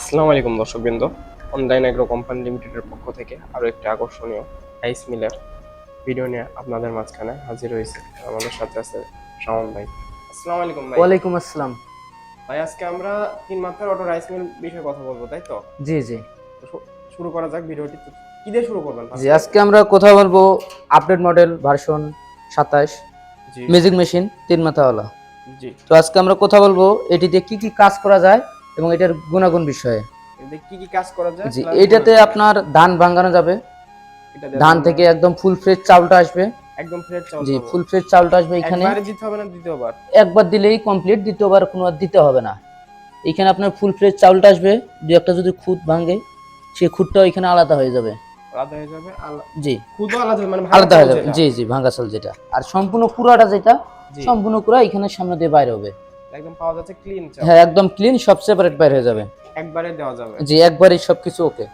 আসসালামু আলাইকুম দর্শকবৃন্দ। অনলাইন এগ্রো কোম্পানি লিমিটেডের পক্ষ থেকে আরও একটি আকর্ষণীয় রাইস মিলের ভিডিও নিয়ে আপনাদের মাঝখানে হাজির হয়েছে। আমাদের সাথে আছে শাওন ভাই। আসসালামু আলাইকুম ভাই। ওয়ালাইকুম আসসালাম। ভাই আজকে আমরা তিন মাত্রার অটো রাইস মিল বিষয়ে কথা বলব তাই তো? জি জি। শুরু করা যাক ভিডিওটি। কি দিয়ে শুরু করবেন জি আজকে আমরা কথা বলব আপডেট মডেল ভার্সন সাতাশ। জি। মিউজিক মেশিন তিন মাথাওয়ালা। জি। তো আজকে আমরা কথা বলব এটিতে কি কি কাজ করা যায় এবং এটার গুণাগুণ বিষয়ে। কি কি কাজ করা যায়? জি এটাতে আপনার ধান ভাঙানো যাবে। ধান থেকে একদম ফুল ফ্রেশ চাউলটা আসবে। একদম ফ্রেশ চাউল জি ফুল ফ্রেশ চাউলটা আসবে এখানে। একবারে দিতে হবে না দ্বিতীয়বার একবার দিলেই কমপ্লিট দ্বিতীয়বার কোনো আর দিতে হবে না। এখানে আপনার ফুল ফ্রেশ চাউলটা আসবে। দু একটা যদি খুদ ভাঙে সেই খুদটাও এখানে আলাদা হয়ে যাবে। আলাদা হয়ে যাবে। জি। খুদও আলাদা মানে আলাদা হয়ে যাবে। জি জি ভাঙ্গা চাল যেটা। আর সম্পূর্ণ পুরাটা যেটা সম্পূর্ণ পুরা এখানে সামনে দিয়ে বাইরে হবে। একদম পাওয়া যাচ্ছে ক্লিন হ্যাঁ একদম ক্লিন সব সেপারেট বাইরে হয়ে যাবে। একবারে দেওয়া যাবে। জি সবকিছু ওকে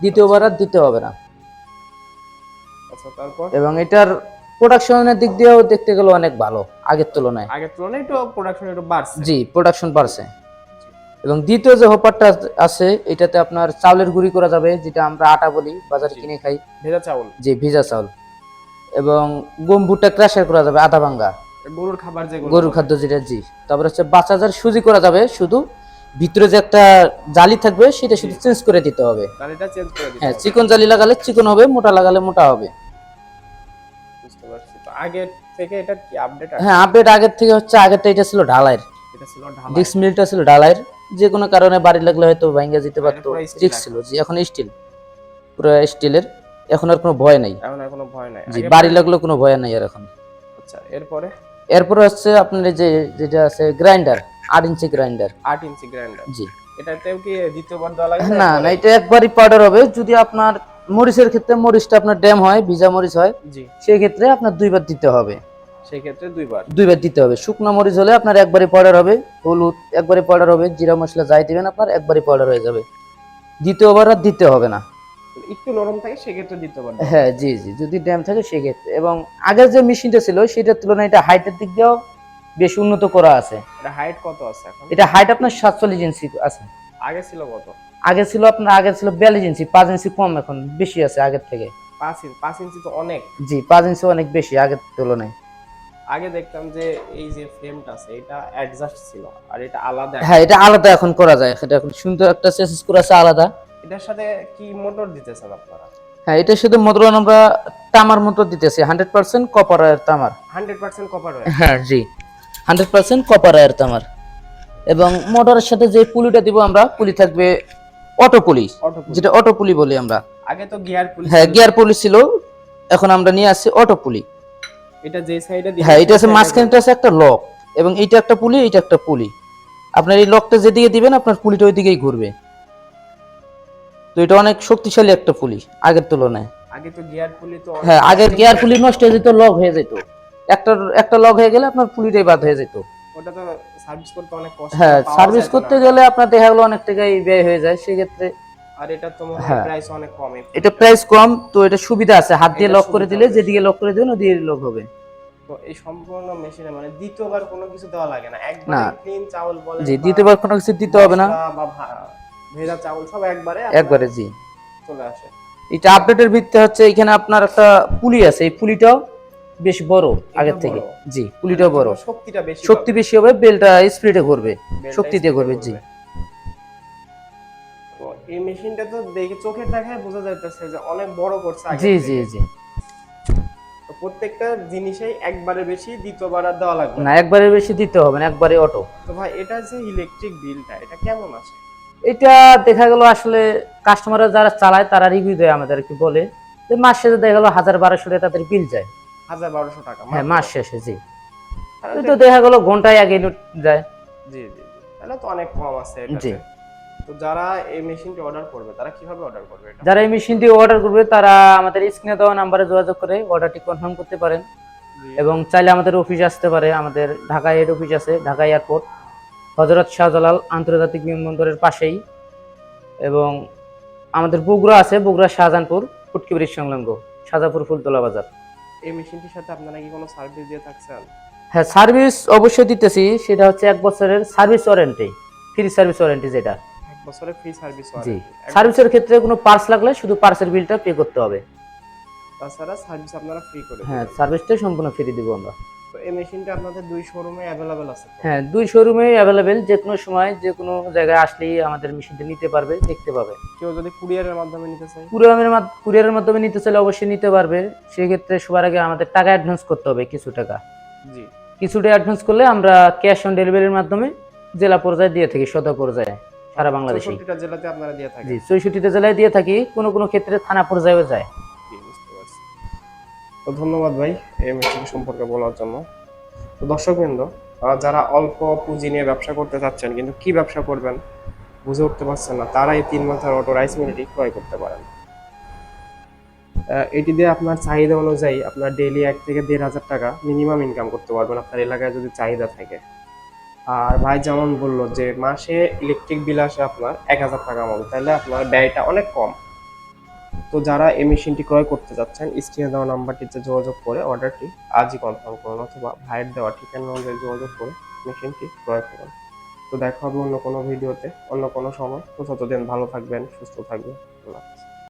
দ্বিতীয়বার আর দিতে হবে না। আচ্ছা তারপর? এবং এটার প্রোডাকশনের দিক দিয়েও দেখতে গেলে অনেক ভালো আগের তুলনায়। আগের তুলনায় একটু প্রোডাকশন একটু বাড়ছে। জি প্রোডাকশন বাড়ছে। এবং দ্বিতীয় যে হোপারটা আছে এটাতে আপনার চাউলের গুঁড়ি করা যাবে যেটা আমরা আটা বলি বাজারে কিনে খাই। ভেজা চাউল। যে ভিজা চাউল। এবং গম ভুট্টা ক্রাশার করা যাবে আধা ভাঙ্গা। গরুর খাবার যেগুলো গরুর খাদ্য যেটা জি। তারপরে হচ্ছে বাচ্চাদের সুজি করা যাবে শুধু ভিতরে যে একটা জালি থাকবে সেটা শুধু চেঞ্জ করে দিতে হবে। এটা চেঞ্জ করে দিতে হ্যাঁ চিকন জালি লাগালে চিকন হবে মোটা লাগালে মোটা হবে। বুঝতে পারছি। তো আগের থেকে এটা কি আপডেট আছে? হ্যাঁ আপডেট আগের থেকে হচ্ছে আগেরটা এটা ছিল ঢালাইয়ের। এটা ছিল ঢালাই ডিক্স মিলটা ছিল ঢালাইয়ের। যে কোনো কারণে বাড়ি লাগলে হয়তো ভাঙ্গা যেতে পারতো। পুরো ডিক্স এখন। ছিল জি এখন স্টিল পুরো স্টিলের এখন আর কোনো ভয় নাই। এখন আর কোনো ভয় নাই। জি বাড়ি লাগলেও কোনো ভয় নাই আর এখন। আচ্ছা এরপরে? এরপরে হচ্ছে আপনার যে যেটা আছে গ্রাইন্ডার আট ইঞ্চি গ্রাইন্ডার। আট ইঞ্চি গ্রাইন্ডার। জি। এটাতেও কি দ্বিতীয়বার দেওয়া লাগে না? না এটা একবারই পাউডার হবে। যদি আপনার মরিচের ক্ষেত্রে মরিচটা আপনার ড্যাম হয় ভিজা মরিচ হয় জি। সেই ক্ষেত্রে আপনার দুইবার দিতে হবে। সেই ক্ষেত্রে দুইবার। দুইবার দিতে হবে। শুকনো মরিচ হলে আপনার একবারই পাউডার হবে। হলুদ একবারই পাউডার হবে। জিরা মশলা যাই দিবেন আপনার একবারই পাউডার হয়ে যাবে। দ্বিতীয়বার আর দিতে হবে না। একটু নরম থাকে সেক্ষেত্রে দ্বিতীয়বার দেওয়া। হ্যাঁ জি জি যদি ড্যাম থাকে সেক্ষেত্রে। এবং আগের যে মেশিনটা ছিল সেটার তুলনায় এটা হাইটের দিক দিয়েও বেশ উন্নত করা আছে। এটা হাইট কত আছে এখন? এটা হাইট আপনার সাতচল্লিশ ইঞ্চি আছে। আগে ছিল কত? আগে ছিল আপনার আগে ছিল বিয়াল্লিশ ইঞ্চি পাঁচ ইঞ্চি কম এখন বেশি আছে আগের থেকে। পাঁচ ইঞ্চি পাঁচ ইঞ্চি তো অনেক। জি পাঁচ ইঞ্চি অনেক বেশি আগের তুলনায়। আগে দেখতাম যে এই যে ফ্রেমটা আছে এটা অ্যাডজাস্ট ছিল আর এটা আলাদা। হ্যাঁ এটা আলাদা এখন করা যায়। এটা এখন সুন্দর একটা চেসিস করা আছে আলাদা। এটার সাথে কি মোটর দিতেছেন আপনারা? হ্যাঁ এটা শুধু মদরন আমরা তামার মতো দিতেছি হান্ড্রেড পার্সেন্ট কপার আয়ের তামার। হান্ড্রেড পার্সেন্ট কপার হ্যাঁ জি। হান্ড্রেড পার্সেন্ট কপার আয়ের তামার। এবং মোটরের সাথে যে পুলিটা দিব আমরা পুলি থাকবে অটো পুলি। যেটা অটো পুলি বলি আমরা। আগে তো গিয়ার পুলি হ্যাঁ গিয়ার পুলি ছিল এখন আমরা নিয়ে আসছি অটো পুলি। এটা যে সাইডে হ্যাঁ এটা আছে মাঝখানটা আছে একটা লক এবং এইটা একটা পুলি এইটা একটা পুলি। আপনার এই লকটা যেদিকে দিবেন আপনার পুলিটা ওই দিকেই ঘুরবে। এটা অনেক শক্তিশালী একটা পুলি আগের তুলনায়। আগে তো গিয়ার পুলি তো হ্যাঁ আগের গিয়ার পুলি নষ্ট হয়ে যেত লক হয়ে যেত। একটা একটা লক হয়ে গেলে আপনার পুলিটাই বাদ হয়ে যেত। ওটা তো সার্ভিস করতে অনেক কষ্ট হ্যাঁ সার্ভিস করতে গেলে আপনার দেখা গেলো অনেক টাকাই ব্যয় হয়ে যায় সেক্ষেত্রে আর এটা তো মনে হয়। প্রাইস অনেক কম। এটা প্রাইস কম তো এটা সুবিধা আছে। হাত দিয়ে লক করে দিলে। যেদিকে লক করে দিবেন ওদিকে লক হবে। তো এই সম্পূর্ণ মেশিনে মানে দ্বিতীয়বার কোনো কিছু দেওয়া লাগে না। একবার ক্লিন চাউল বলে জি দ্বিতীয়বার কোনো কিছু দিতে হবে না। বা ভেজা চাউল সব একবারে একবারে জি। চলে আসে। এটা আপডেটের ভিত্তিতে হচ্ছে এখানে আপনার একটা পুলি আছে এই পুলিটাও বেশ বড় আগের থেকে। জি পুলিটাও বড়। শক্তিটা বেশি শক্তি বেশি হবে বেলটা স্পিডে ঘুরবে। পাবে, বেলটা শক্তি দিয়ে speed করবে, করবে। জি। এই মেশিনটা তো দেখে চোখের দেখায় বোঝা যাইতেছে যে অনেক বড় করছে জি জি জি। প্রত্যেকটা জিনিসেই একবারে বেশি দ্বিতীয়বার আর দেওয়া লাগবে না। না একবারে বেশি দিতে হবে না একবারে অটো। তো ভাই এটা যে ইলেকট্রিক বিলটা এটা কেমন আছে? এটা দেখা গেল আসলে কাস্টমাররা যারা চালায় তারা রিভিউ দেয় আমাদেরকে বলে যে মাস শেষে দেখা গেলো হাজার বারোশো টাকা তাদের বিল যায়। হাজার বারোশো টাকা হ্যাঁ মাস শেষে জি। তো- দেখা গেলো ঘন্টায় আগে যায়। জি জি। তাহলে তো অনেক কম আছে। জি। তো যারা এই মেশিনটি অর্ডার করবে তারা কীভাবে অর্ডার করবে এটা? যারা এই মেশিনটি অর্ডার করবে তারা আমাদের স্ক্রিনে দেওয়া নাম্বারে যোগাযোগ করে অর্ডারটি কনফার্ম করতে পারেন। এবং চাইলে আমাদের অফিস আসতে পারে আমাদের ঢাকা হেড অফিস আছে ঢাকা এয়ারপোর্ট হজরত শাহজালাল আন্তর্জাতিক বিমানবন্দরের পাশেই এবং আমাদের বগুড়া আছে বগুড়া শাহজাহানপুর ফুটকি ব্রিজ সংলগ্ন শাহজাপুর ফুলতলা বাজার। এই মেশিনটির সাথে আপনারা কি কোনো সার্ভিস দিয়ে থাকছেন? হ্যাঁ সার্ভিস অবশ্যই দিতেছি সেটা হচ্ছে এক বছরের service warranty free service warranty যেটা। এক বছরের ফ্রি সার্ভিস জি সার্ভিসের ক্ষেত্রে কোনো পার্স লাগলে শুধু পার্সের বিলটা পে করতে হবে। তাছাড়া সার্ভিস আপনারা ফ্রি করে হ্যাঁ সার্ভিসটা সম্পূর্ণ ফ্রি দিব আমরা। এই মেশিনটা আপনাদের দুই শোরুমে অ্যাভেলেবেল আছে হ্যাঁ দুই শোরুমে অ্যাভেলেবেল যে কোনো সময় যে কোনো জায়গায় আসলেই আমাদের মেশিনটা নিতে পারবে দেখতে পাবে। কেউ যদি কুরিয়ারের মাধ্যমে নিতে চায়? কুরিয়ারের মাধ্যমে কুরিয়ারের মাধ্যমে নিতে চাইলে অবশ্যই নিতে পারবে। সেক্ষেত্রে সবার আগে আমাদের টাকা অ্যাডভান্স করতে হবে কিছু টাকা। জি। কিছুটা অ্যাডভান্স করলে আমরা ক্যাশ অন ডেলিভারির মাধ্যমে জেলা পর্যায়ে দিয়ে থাকি সদর পর্যায়ে সারা বাংলাদেশে জেলাতে আপনারা দিয়ে থাকেন। জি চৌষট্টিটা জেলায় দিয়ে থাকি কোনো কোনো ক্ষেত্রে থানা পর্যায়েও যায়। তো ধন্যবাদ ভাই এই মেশিন সম্পর্কে বলার জন্য। তো দর্শকবৃন্দ যারা অল্প পুঁজি নিয়ে ব্যবসা করতে চাচ্ছেন, কিন্তু কি ব্যবসা করবেন বুঝে উঠতে পারছেন না, তারা এই তিন মাথার অটো রাইস মিলটি ক্রয় করতে পারেন। এটি দিয়ে আপনার চাহিদা অনুযায়ী আপনার ডেইলি এক থেকে দেড় হাজার টাকা মিনিমাম ইনকাম করতে পারবেন আপনার এলাকায় যদি চাহিদা থাকে। আর ভাই যেমন বলল যে মাসে ইলেকট্রিক বিল আসে আপনার এক হাজার টাকা মতো তাহলে আপনার ব্যয়টা অনেক কম। তো যারা এই মেশিনটি ক্রয় করতে যাচ্ছেন, স্ক্রিনে দেওয়া নাম্বারটিতে যোগাযোগ করে অর্ডারটি আজই কনফার্ম করুন অথবা ভাইয়ের দেওয়া ঠিকানা অনুযায়ী যোগাযোগ করে মেশিনটি ক্রয় করুন। তো দেখা হবে অন্য কোনো ভিডিওতে, অন্য কোনো সময়। তো ততদিন ভালো থাকবেন, সুস্থ থাকবেন। আল্লাহ।